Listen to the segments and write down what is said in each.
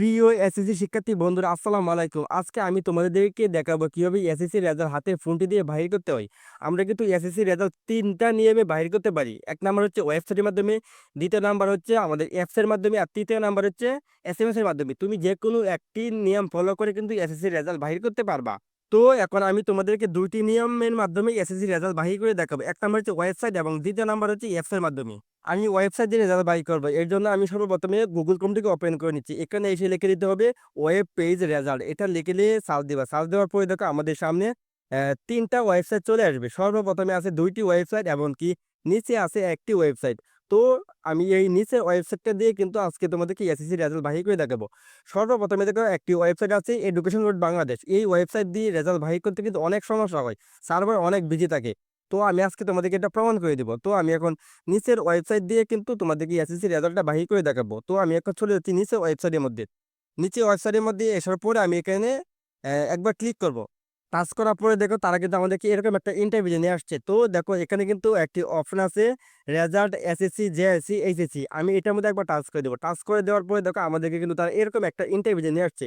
প্রিয় এসএসসি শিক্ষার্থী বন্ধুরা, আসসালামু আলাইকুম। আজকে আমি তোমাদেরকে দেখাবো কীভাবে এসএসসি রেজাল্ট হাতে ফোনটি দিয়ে বাহির করতে হয়। আমরা কিন্তু এসএসসি রেজাল্ট তিনটা নিয়মে বাহির করতে পারি। এক নাম্বার হচ্ছে ওয়েবসাইটের মাধ্যমে, দ্বিতীয় নাম্বার হচ্ছে আমাদের অ্যাপসের মাধ্যমে, আর তৃতীয় নাম্বার হচ্ছে এস এম এর মাধ্যমে। তুমি যে কোনো একটি নিয়ম ফলো করে কিন্তু এসএসসি রেজাল্ট বাহির করতে পারবা। তো এখন আমি তোমাদেরকে দুইটি নিয়মের মাধ্যমে এসএসসি রেজাল্ট বাহির করে দেখাবো। এক নাম্বার হচ্ছে ওয়েবসাইট এবং দ্বিতীয় নাম্বার হচ্ছে অ্যাপসের মাধ্যমে। আমি ওয়েবসাইট দিয়ে রেজাল্ট বাই করব। এর জন্য আমি সর্বপ্রথমে গুগল ক্রোমটিকে ওপেন করে নিচ্ছি। এখানে এসে লিখে দিতে হবে ওয়েব পেজ রেজাল্ট এটা লিখলে সার্চ দিবা। সার্চ দেওয়ার পরে দেখো আমাদের সামনে তিনটা ওয়েবসাইট চলে আসবে। সর্বপ্রথমে আছে দুইটি ওয়েবসাইট এবং এমনকি নিচে আছে একটি ওয়েবসাইট তো আমি এই নিচের ওয়েবসাইটটা দিয়ে কিন্তু আজকে তোমাদেরকে এসএসসি রেজাল্ট বাহির করে দেখাবো। সর্বপ্রথমে দেখো একটি ওয়েবসাইট আছে এডুকেশন রোড বাংলাদেশ এই ওয়েবসাইট দিয়ে রেজাল্ট বাহির করতে কিন্তু অনেক সমস্যা হয়, সার্ভার অনেক বিজি থাকে। তো আমি আজকে তোমাদেরকে এটা প্রমাণ করে দিব। তো আমি এখন নিচের ওয়েবসাইট দিয়ে কিন্তু তোমাদেরকে এসএসসি রেজাল্টটা বাহির করে দেখাবো। তো আমি এখন চলে যাচ্ছি নিচের ওয়েবসাইটের মধ্যে। নিচে ওয়েবসাইটের মধ্যে আসার পরে আমি এখানে একবার ক্লিক করব। টাচ করার পরে দেখো তারা কিন্তু আমাদেরকে এরকম একটা ইন্টারভিউ নিয়ে আসছে। তো দেখো এখানে কিন্তু একটি অপশন আছে রেজাল্ট এসএসসি জেএসসি এইচএসসি আমি এটার মধ্যে একবার টাচ করে দেবো। টাচ করে দেওয়ার পরে দেখো আমাদেরকে কিন্তু তারা এরকম একটা ইন্টারভিউ নিয়ে আসছে।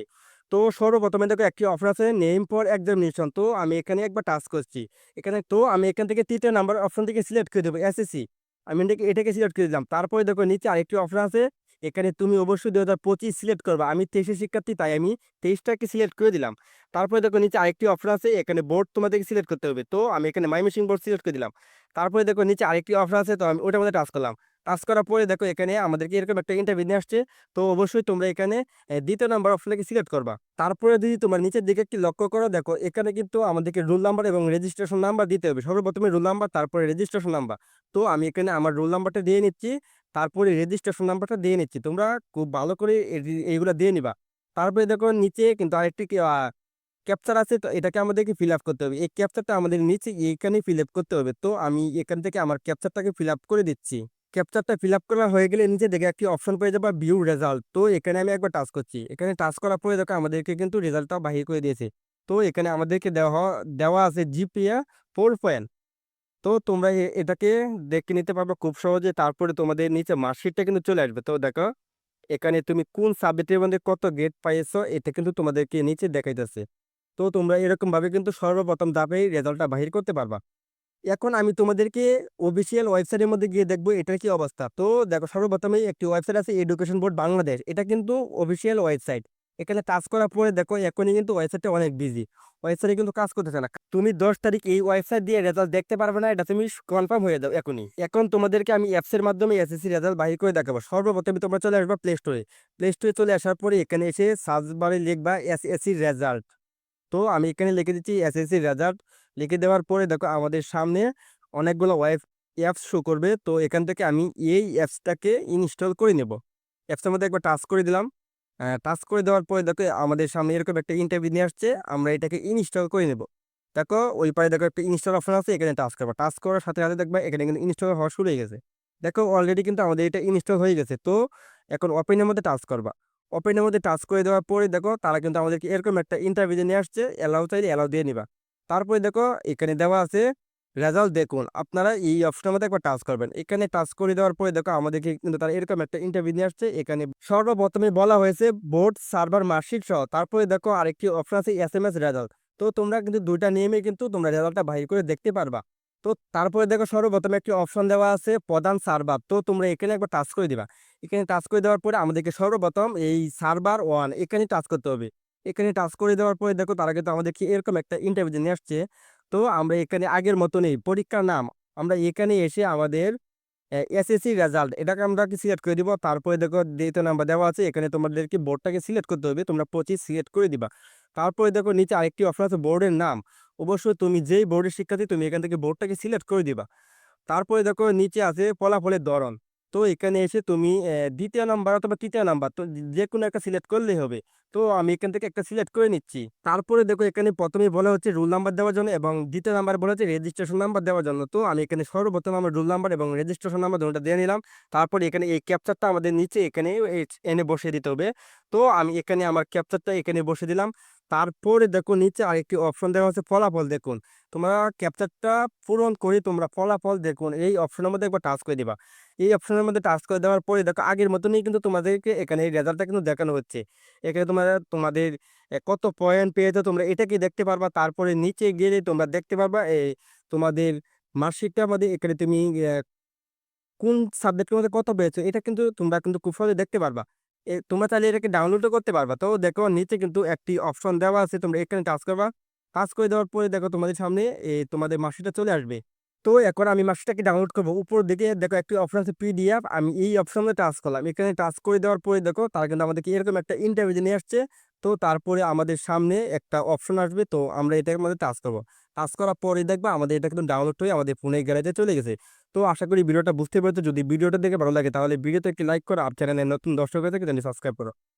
তো সর্বপ্রথমে দেখো একটি অপশন আছে নেম ফর এক্সামিনেশন তো আমি এখানে একবার টাচ করছি। এখানে তো আমি এখান থেকে তৃতীয় নাম্বার অপশন থেকে সিলেক্ট করে দেবো এসএসসি আমি এটাকে এটাকে সিলেক্ট করে দিলাম। তারপরে দেখো নিচে আরেকটি অপশন আছে এখানে তুমি অবশ্যই দু হাজার পঁচিশ সিলেক্ট করবা। আমি তেইশে শিক্ষার্থী, তাই আমি তেইশটাকে সিলেক্ট করে দিলাম। তারপরে দেখো নিচে আরেকটি অপশন আছে, এখানে বোর্ড তোমাদেরকে সিলেক্ট করতে হবে। তো আমি এখানে মাইমেশিং বোর্ড সিলেক্ট করে দিলাম। তারপরে দেখো নিচে আরেকটি অপশন আছে, তো আমি ওটার মধ্যে টাচ করলাম। টাচ করার পরে দেখো এখানে আমাদেরকে এরকম একটা ইন্টারভিউ নিয়ে আসছে। তো অবশ্যই তোমরা এখানে দ্বিতীয় নাম্বার অপশনটাকে সিলেক্ট করবা। তারপরে যদি তোমার নিচের দিকে একটি লক্ষ্য করো, দেখো এখানে কিন্তু আমাদেরকে রোল নাম্বার এবং রেজিস্ট্রেশন নাম্বার দিতে হবে। সর্বপ্রথমে রোল নাম্বার তারপরে রেজিস্ট্রেশন নাম্বার তো আমি এখানে আমার রোল নাম্বারটা দিয়ে নিচ্ছি। তারপরে রেজিস্ট্রেশন নাম্বারটা দিয়ে নিচ্ছি। তোমরা খুব ভালো করে এইগুলো দিয়ে নিবা। তারপরে দেখো নিচে কিন্তু আরেকটি ক্যাপচার আছে, তো এটাকে আমাদেরকে ফিল আপ করতে হবে। এই ক্যাপচারটা আমাদের নিচে এইখানে ফিল আপ করতে হবে। তো আমি এখান থেকে আমার ক্যাপচারটাকে ফিল আপ করে দিচ্ছি। ক্যাপচারটা ফিল আপ করা হয়ে গেলে নিচে দেখে একটি অপশন পেয়ে যাবা ভিউ রেজাল্ট তো এখানে আমি একবার টাচ করছি। এখানে টাচ করার পরে দেখো আমাদেরকে কিন্তু রেজাল্টটা বাহির করে দিয়েছে। তো এখানে আমাদেরকে দেওয়া দেওয়া আছে জিপিএ ফোর পয়েন্ট তো তোমরা এটাকে দেখে নিতে পারবে খুব সহজে। তারপরে তোমাদের নিচে মার্কশিটটা কিন্তু চলে আসবে। তো দেখো, এখানে তুমি কোন সাবজেক্টের মধ্যে কত গ্রেড পাইছো, এটা কিন্তু তোমাদেরকে নিচে দেখাইতেছে। তো তোমরা এরকমভাবে কিন্তু সর্বপ্রথম ধাপেই রেজাল্টটা বাহির করতে পারবা। এখন আমি তোমাদেরকে অফিসিয়াল ওয়েবসাইটের মধ্যে গিয়ে দেখব এটার কি অবস্থা। তো দেখো সর্বপ্রথমে একটি ওয়েবসাইট আছে এডুকেশন বোর্ড বাংলাদেশ এটা কিন্তু অফিসিয়াল ওয়েবসাইট এখানে টাচ করার পরে দেখো এখনই কিন্তু ওয়েবসাইটটা অনেক বিজি ওয়েবসাইটে কিন্তু কাজ করতেছে না। তুমি দশ তারিখ এই ওয়েবসাইট দিয়ে রেজাল্ট দেখতে পারবে না, এটা তুমি কনফার্ম হয়ে যাও এখনই। এখন তোমাদেরকে আমি অ্যাপসের মাধ্যমে এসএসসি রেজাল্ট বাহির করে দেখাবো। সর্বপ্রথমে তোমরা চলে আসবা প্লে স্টোরে প্লে স্টোরে চলে আসার পরে এখানে এসে সার্চ বারে লিখবা এসএসসি রেজাল্ট তো আমি এখানে লিখে দিচ্ছি এসএসসি রেজাল্ট লিখে দেওয়ার পরে দেখো আমাদের সামনে অনেকগুলো ওয়েব অ্যাপস শো করবে। তো এখান থেকে আমি এই অ্যাপসটাকে ইনস্টল করে নেব। অ্যাপসের মধ্যে একবার টাচ করে দিলাম। টাচ করে দেওয়ার পরে দেখো আমাদের সামনে এরকম একটা ইন্টারভিউ নিয়ে আসছে, আমরা এটাকে ইনস্টল করে নেব। দেখো ওই পারে দেখো একটা ইনস্টল অপশন আছে, এখানে টাচ করবা। টাচ করার সাথে সাথে দেখবা এখানে কিন্তু ইনস্টল হওয়া শুরু হয়ে গেছে। দেখো অলরেডি কিন্তু আমাদের এটা ইনস্টল হয়ে গেছে, তো এখন ওপেনের মধ্যে টাচ করবা। ওপেনের মধ্যে টাচ করে দেওয়ার পরে দেখো তারা কিন্তু আমাদেরকে এরকম একটা ইন্টারভিউ নিয়ে আসছে অ্যালাউ চাইলে অ্যালাউ দিয়ে নিবা। তারপরে দেখো এখানে দেওয়া আছে রেজাল্ট দেখুন, আপনারা এই অপশনের মধ্যে একবার টাচ করবেন। এখানে টাচ করে দেওয়ার পরে দেখো, আমাদেরকে কিন্তু তারা এরকম একটা ইন্টারভিউ নিয়ে আসছে। এখানে সর্বপ্রথমে বলা হয়েছে বোর্ড সার্ভার মার্কশিট সহ। তারপরে দেখো, আরেকটি অপশন আছে এস এম এস রেজাল্ট তো তোমরা কিন্তু দুইটা নিয়মে কিন্তু তোমরা রেজাল্টটা বাহির করে দেখতে পারবা। তো তারপরে দেখো, সর্বপ্রথমে একটি অপশন দেওয়া আছে প্রধান সার্ভার তো তোমরা এখানে একবার টাচ করে দিবা। এখানে টাচ করে দেওয়ার পরে আমাদেরকে সর্বপ্রথম এই সার্ভার ওয়ান এখানে টাচ করতে হবে। এখানে টাচ করে দেওয়ার পরে দেখো, তারা কিন্তু আমাদেরকে এরকম একটা ইন্টারভিউ নিয়ে আসছে। তো আমরা এখানে আগের মতনই পরীক্ষার নাম। আমরা এখানে এসে আমাদের এসএসসি রেজাল্ট এটাকে আমরা কি সিলেক্ট করে দিব? তারপরে দেখো দ্বিতীয় নাম্বার দেওয়া আছে, এখানে তোমাদেরকে বোর্ডটাকে সিলেক্ট করতে হবে, তোমরা পঁচিশ সিলেক্ট করে দিবা। তারপরে দেখো নিচে আরেকটি অপশন আছে বোর্ডের নাম। অবশ্যই তুমি যেই বোর্ডের শিক্ষার্থী, তুমি এখান থেকে বোর্ডটাকে সিলেক্ট করে দিবা। তারপরে দেখো নিচে আছে ফলাফলের ধরন। তো এখানে এসে তুমি দ্বিতীয় নাম্বার অথবা তৃতীয় নাম্বার তো যে কোনো একটা সিলেক্ট করলেই হবে। তো আমি এখান থেকে একটা সিলেক্ট করে নিচ্ছি। তারপরে দেখো এখানে প্রথমে বলা হচ্ছে রুল নাম্বার দেওয়ার জন্য এবং দ্বিতীয় নাম্বার বলা হচ্ছে রেজিস্ট্রেশন নাম্বার দেওয়ার জন্য। তো আমি এখানে সর্বপ্রথম আমার রুল নাম্বার এবং রেজিস্ট্রেশন নাম্বার দুটোটা দিয়ে নিলাম। তারপরে এখানে এই ক্যাপচারটা আমাদের নিচে এখানে এনে বসিয়ে দিতে হবে। তো আমি এখানে আমার ক্যাপচারটা এখানে বসে দিলাম। তারপরে দেখো নিচে আরেকটি অপশন দেওয়া হচ্ছে ফলাফল দেখুন। তোমরা ক্যাপচারটা পূরণ করে তোমরা ফলাফল দেখুন, এই অপশনের মধ্যে একবার টাচ করে দিবা। এই অপশনের মধ্যে টাচ করে দেওয়ার পরে দেখো, আগের মতনই কিন্তু তোমাদেরকে এখানে এই রেজাল্টটা কিন্তু দেখানো হচ্ছে। এখানে তোমরা, তোমাদের কত পয়েন্ট পেয়েছ, তোমরা এটাকে দেখতে পারবা? তারপরে নিচে গেলে তোমরা দেখতে পারবা এই তোমাদের মার্কশিটটার মধ্যে এখানে তুমি কোন সাবজেক্টের মধ্যে কত পেয়েছ, এটা কিন্তু তোমরা কিন্তু খুব সহজে দেখতে পারবা। তোমরা চাইলে এটাকে ডাউনলোডও করতে পারবা। তো দেখো, নিচে কিন্তু একটি অপশন দেওয়া আছে, তোমরা এখানে টাচ করবা। টাচ করে দেওয়ার পরে দেখো, তোমাদের সামনে তোমাদের মার্কশিটটা চলে আসবে। তো এখন আমি মার্কশিটটাকে ডাউনলোড করব। উপর দিকে দেখো একটি অপশন আছে পিডিএফ আমি এই অপশনে টাচ করলাম। এখানে টাচ করে দেওয়ার পরে দেখো তারা কিন্তু আমাদেরকে এরকম একটা ইন্টারভিউ নিয়ে আসছে। তো তারপরে আমাদের সামনে একটা অপশন আসবে, তো আমরা এটার মধ্যে টাচ করব। টাচ করার পরে দেখব আমাদের এটা কিন্তু ডাউনলোড হয়ে আমাদের ফোনের গ্যালারিতে চলে গেছে। তো আশা করি ভিডিওটা বুঝতে পেরেছ। যদি ভিডিওটা দেখে ভালো লাগে তাহলে ভিডিওতে একটি লাইক করো। আর চ্যানেলে নতুন দর্শক হয়ে থাকে সাবস্ক্রাইব করো।